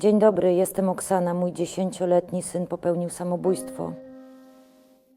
Dzień dobry, jestem Oksana. Mój dziesięcioletni syn popełnił samobójstwo.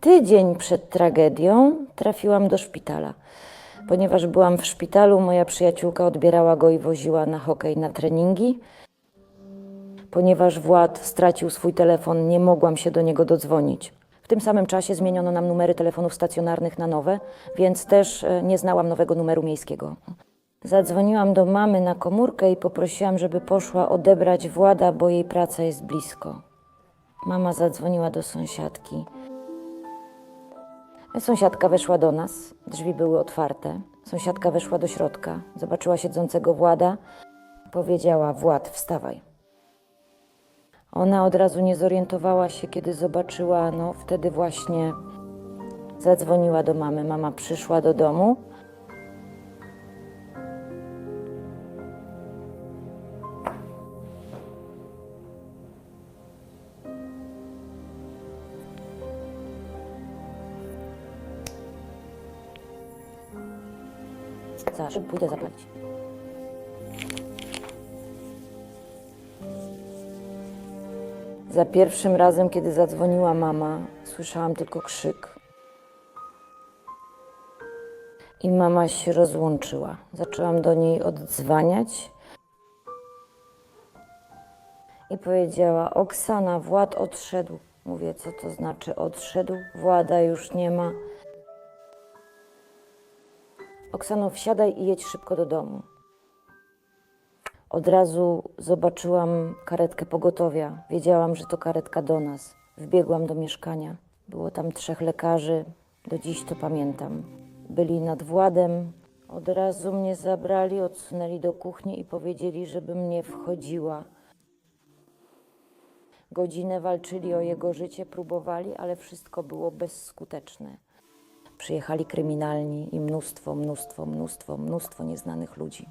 Tydzień przed tragedią trafiłam do szpitala. Ponieważ byłam w szpitalu, moja przyjaciółka odbierała go i woziła na hokej na treningi. Ponieważ Wład stracił swój telefon, nie mogłam się do niego dodzwonić. W tym samym czasie zmieniono nam numery telefonów stacjonarnych na nowe, więc też e, nie znałam nowego numeru miejskiego. Zadzwoniłam do mamy na komórkę i poprosiłam, żeby poszła odebrać Włada, bo jej praca jest blisko. Mama zadzwoniła do sąsiadki. Sąsiadka weszła do nas, drzwi były otwarte. Sąsiadka weszła do środka, zobaczyła siedzącego Włada, powiedziała: Wład, wstawaj. Ona od razu nie zorientowała się, kiedy zobaczyła, no wtedy właśnie zadzwoniła do mamy. Mama przyszła do domu. Zaraz, pójdę zapalić. Za pierwszym razem, kiedy zadzwoniła mama, słyszałam tylko krzyk. I mama się rozłączyła. Zaczęłam do niej oddzwaniać. I powiedziała: Oksana, Wład odszedł. Mówię, co to znaczy odszedł? Włada już nie ma. Oksano, wsiadaj i jedź szybko do domu. Od razu zobaczyłam karetkę pogotowia. Wiedziałam, że to karetka do nas. Wbiegłam do mieszkania. Było tam trzech lekarzy. Do dziś to pamiętam. Byli nad Władem. Od razu mnie zabrali, odsunęli do kuchni i powiedzieli, żebym nie wchodziła. Godzinę walczyli o jego życie, próbowali, ale wszystko było bezskuteczne. Przyjechali kryminalni i mnóstwo, mnóstwo, mnóstwo, mnóstwo nieznanych ludzi.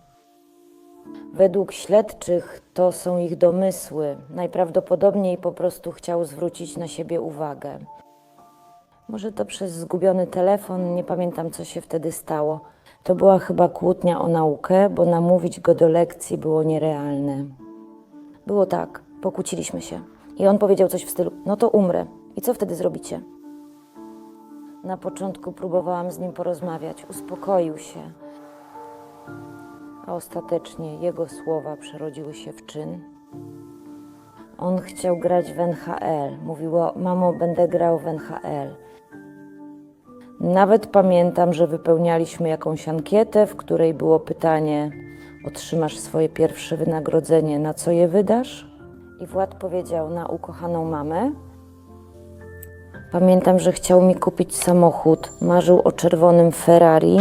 Według śledczych to są ich domysły. Najprawdopodobniej po prostu chciał zwrócić na siebie uwagę. Może to przez zgubiony telefon, nie pamiętam co się wtedy stało. To była chyba kłótnia o naukę, bo namówić go do lekcji było nierealne. Było tak, pokłóciliśmy się. I on powiedział coś w stylu: No to umrę. I co wtedy zrobicie? Na początku próbowałam z nim porozmawiać, uspokoił się a ostatecznie jego słowa przerodziły się w czyn. On chciał grać w NHL. Mówiło: Mamo, będę grał w NHL. Nawet pamiętam, że wypełnialiśmy jakąś ankietę, w której było pytanie: Otrzymasz swoje pierwsze wynagrodzenie, na co je wydasz? I Wład powiedział: Na ukochaną mamę. Pamiętam, że chciał mi kupić samochód. Marzył o czerwonym Ferrari.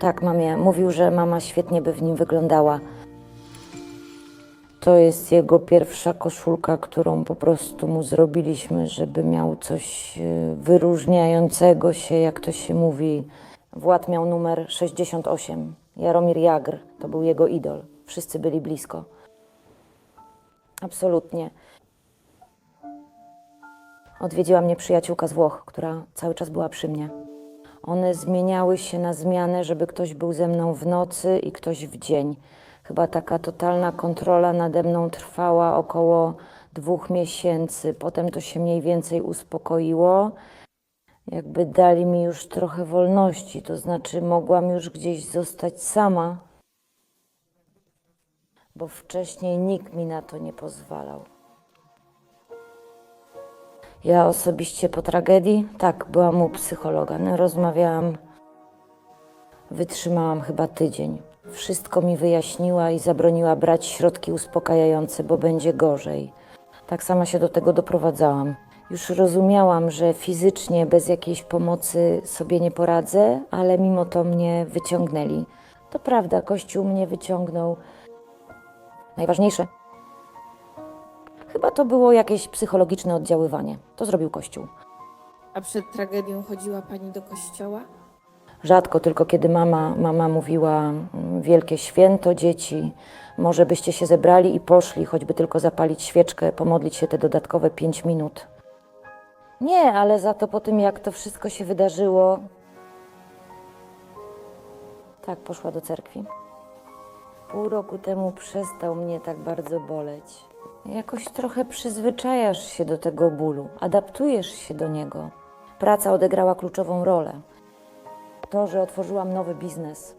Tak, mamie. Mówił, że mama świetnie by w nim wyglądała. To jest jego pierwsza koszulka, którą po prostu mu zrobiliśmy, żeby miał coś e, wyróżniającego się, jak to się mówi. Wład miał numer 68. Jaromir Jagr to był jego idol. Wszyscy byli blisko. Absolutnie. Odwiedziła mnie przyjaciółka z Włoch, która cały czas była przy mnie. One zmieniały się na zmianę, żeby ktoś był ze mną w nocy i ktoś w dzień. Chyba taka totalna kontrola nade mną trwała około dwóch miesięcy. Potem to się mniej więcej uspokoiło. Jakby dali mi już trochę wolności, to znaczy mogłam już gdzieś zostać sama, bo wcześniej nikt mi na to nie pozwalał. Ja osobiście po tragedii, tak, byłam u psychologa, no, rozmawiałam, wytrzymałam chyba tydzień. Wszystko mi wyjaśniła i zabroniła brać środki uspokajające, bo będzie gorzej. Tak sama się do tego doprowadzałam. Już rozumiałam, że fizycznie bez jakiejś pomocy sobie nie poradzę, ale mimo to mnie wyciągnęli. To prawda, Kościół mnie wyciągnął. Najważniejsze, Chyba to było jakieś psychologiczne oddziaływanie. To zrobił Kościół. A przed tragedią chodziła pani do kościoła? Rzadko, tylko kiedy mama, mama mówiła mm, wielkie święto dzieci, może byście się zebrali i poszli, choćby tylko zapalić świeczkę, pomodlić się te dodatkowe pięć minut. Nie, ale za to po tym, jak to wszystko się wydarzyło, tak, poszła do cerkwi. pół roku temu przestał mnie tak bardzo boleć. Jakoś trochę przyzwyczajasz się do tego bólu, adaptujesz się do niego. Praca odegrała kluczową rolę. To, że otworzyłam nowy biznes.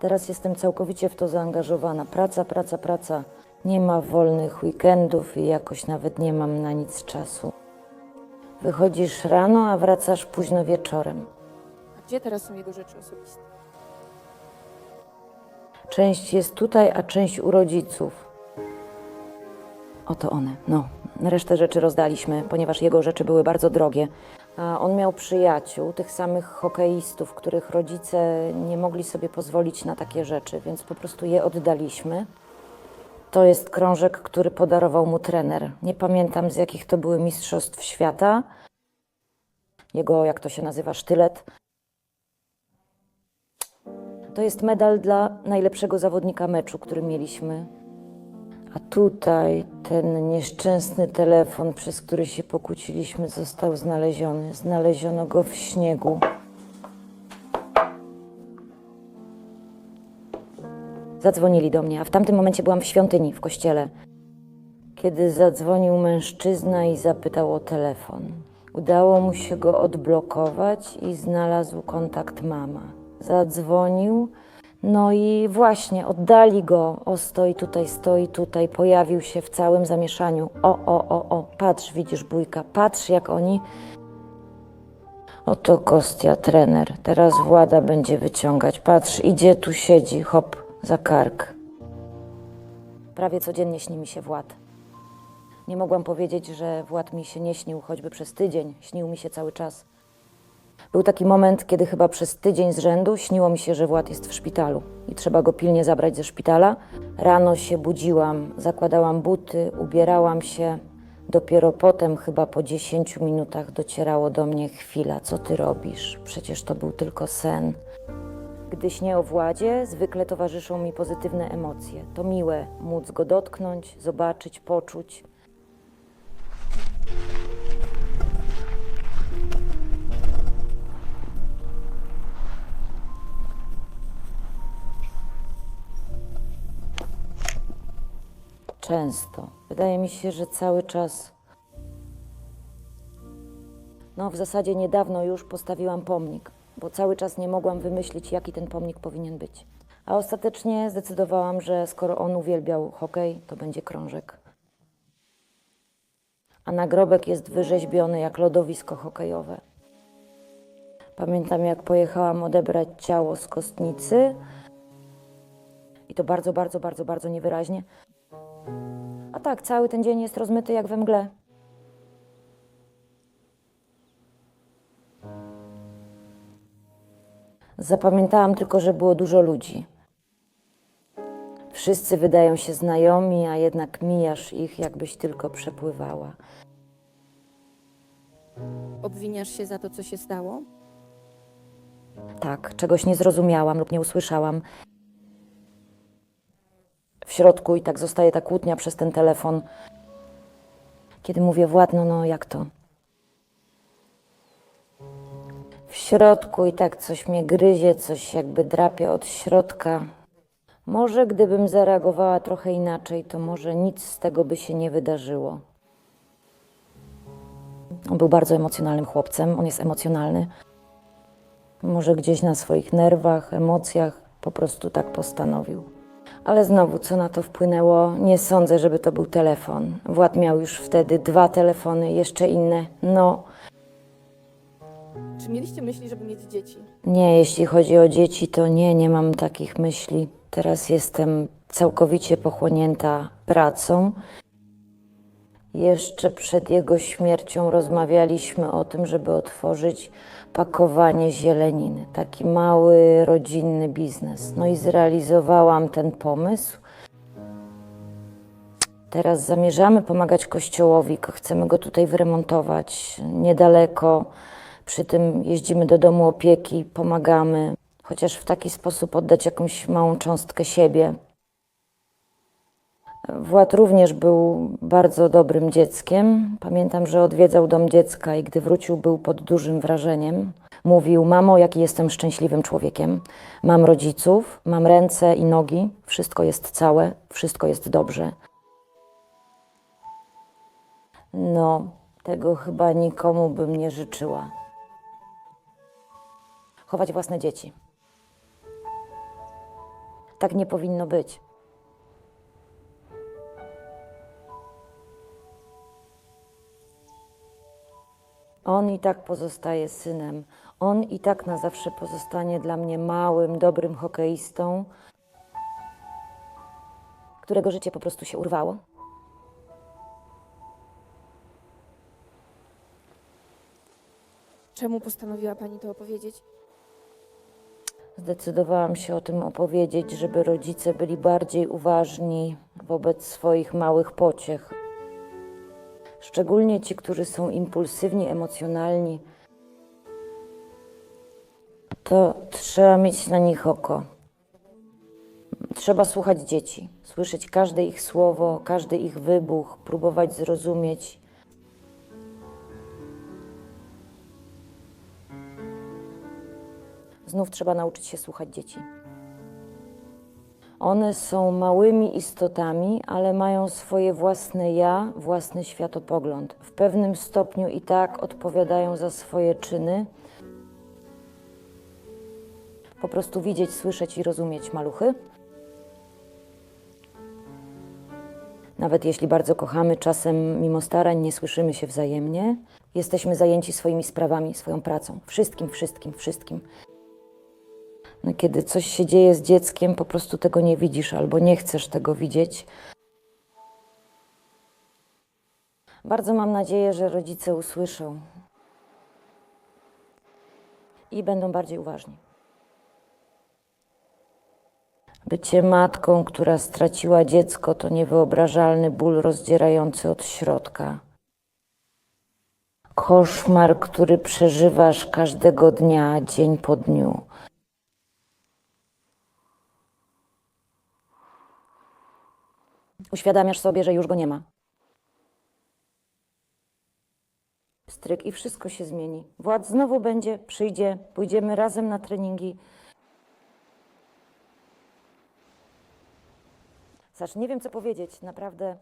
Teraz jestem całkowicie w to zaangażowana. Praca, praca, praca. Nie ma wolnych weekendów i jakoś nawet nie mam na nic czasu. Wychodzisz rano, a wracasz późno wieczorem. A gdzie teraz są jego rzeczy osobiste? Część jest tutaj, a część u rodziców. Oto one. No, resztę rzeczy rozdaliśmy, ponieważ jego rzeczy były bardzo drogie. A on miał przyjaciół, tych samych hokeistów, których rodzice nie mogli sobie pozwolić na takie rzeczy, więc po prostu je oddaliśmy. To jest krążek, który podarował mu trener. Nie pamiętam z jakich to były mistrzostw świata. Jego, jak to się nazywa, sztylet. To jest medal dla najlepszego zawodnika meczu, który mieliśmy. A tutaj ten nieszczęsny telefon, przez który się pokłóciliśmy, został znaleziony. Znaleziono go w śniegu. Zadzwonili do mnie, a w tamtym momencie byłam w świątyni, w kościele. Kiedy zadzwonił mężczyzna i zapytał o telefon. Udało mu się go odblokować i znalazł kontakt mama. Zadzwonił, no i właśnie oddali go. O, stoi tutaj, stoi tutaj, pojawił się w całym zamieszaniu. O, o, o, o, patrz, widzisz bójka, patrz jak oni. Oto Kostia, trener. Teraz Włada będzie wyciągać. Patrz, idzie, tu siedzi, hop, za kark. Prawie codziennie śni mi się Wład. Nie mogłam powiedzieć, że Wład mi się nie śnił, choćby przez tydzień. Śnił mi się cały czas. Był taki moment, kiedy chyba przez tydzień z rzędu śniło mi się, że Wład jest w szpitalu i trzeba go pilnie zabrać ze szpitala. Rano się budziłam, zakładałam buty, ubierałam się. Dopiero potem, chyba po 10 minutach, docierało do mnie chwila, co ty robisz? Przecież to był tylko sen. Gdy śnię o Władzie, zwykle towarzyszą mi pozytywne emocje. To miłe móc go dotknąć, zobaczyć, poczuć. Często. Wydaje mi się, że cały czas. No, w zasadzie niedawno już postawiłam pomnik, bo cały czas nie mogłam wymyślić, jaki ten pomnik powinien być. A ostatecznie zdecydowałam, że skoro on uwielbiał hokej, to będzie krążek. A nagrobek jest wyrzeźbiony jak lodowisko hokejowe. Pamiętam, jak pojechałam odebrać ciało z kostnicy, i to bardzo, bardzo, bardzo, bardzo niewyraźnie. Tak, cały ten dzień jest rozmyty jak we mgle. Zapamiętałam tylko, że było dużo ludzi. Wszyscy wydają się znajomi, a jednak mijasz ich, jakbyś tylko przepływała. Obwiniasz się za to, co się stało? Tak, czegoś nie zrozumiałam lub nie usłyszałam. W środku i tak zostaje ta kłótnia przez ten telefon. Kiedy mówię Wład, no, no jak to? W środku i tak coś mnie gryzie, coś jakby drapie od środka. Może gdybym zareagowała trochę inaczej, to może nic z tego by się nie wydarzyło. On był bardzo emocjonalnym chłopcem, on jest emocjonalny. Może gdzieś na swoich nerwach, emocjach po prostu tak postanowił. Ale znowu, co na to wpłynęło? Nie sądzę, żeby to był telefon. Wład miał już wtedy dwa telefony, jeszcze inne. No, Czy mieliście myśli, żeby mieć dzieci? nie, jeśli chodzi o dzieci, to nie, nie mam takich myśli. Teraz jestem całkowicie pochłonięta pracą. Jeszcze przed jego śmiercią rozmawialiśmy o tym, żeby otworzyć pakowanie zieleniny, taki mały rodzinny biznes. No i zrealizowałam ten pomysł. Teraz zamierzamy pomagać kościołowi, ko- chcemy go tutaj wyremontować niedaleko. Przy tym jeździmy do domu opieki, pomagamy, chociaż w taki sposób oddać jakąś małą cząstkę siebie. Wład również był bardzo dobrym dzieckiem. Pamiętam, że odwiedzał dom dziecka i gdy wrócił, był pod dużym wrażeniem. Mówił: Mamo, jaki jestem szczęśliwym człowiekiem. Mam rodziców, mam ręce i nogi, wszystko jest całe, wszystko jest dobrze. No, tego chyba nikomu bym nie życzyła. Chować własne dzieci. Tak nie powinno być. On i tak pozostaje synem. On i tak na zawsze pozostanie dla mnie małym, dobrym hokeistą, którego życie po prostu się urwało. Czemu postanowiła pani to opowiedzieć? Zdecydowałam się o tym opowiedzieć, żeby rodzice byli bardziej uważni wobec swoich małych pociech. Szczególnie ci, którzy są impulsywni, emocjonalni. To trzeba mieć na nich oko. Trzeba słuchać dzieci, słyszeć każde ich słowo, każdy ich wybuch, próbować zrozumieć. Znów trzeba nauczyć się słuchać dzieci. One są małymi istotami, ale mają swoje własne ja, własny światopogląd. W pewnym stopniu i tak odpowiadają za swoje czyny. Po prostu widzieć, słyszeć i rozumieć maluchy. Nawet jeśli bardzo kochamy, czasem mimo starań nie słyszymy się wzajemnie. Jesteśmy zajęci swoimi sprawami, swoją pracą. Wszystkim, wszystkim, wszystkim. Kiedy coś się dzieje z dzieckiem, po prostu tego nie widzisz albo nie chcesz tego widzieć. Bardzo mam nadzieję, że rodzice usłyszą i będą bardziej uważni. Bycie matką, która straciła dziecko, to niewyobrażalny ból rozdzierający od środka. Koszmar, który przeżywasz każdego dnia, dzień po dniu. Uświadamiasz sobie, że już go nie ma. Stryk i wszystko się zmieni. Władz znowu będzie, przyjdzie, pójdziemy razem na treningi. Sasz, nie wiem co powiedzieć, naprawdę.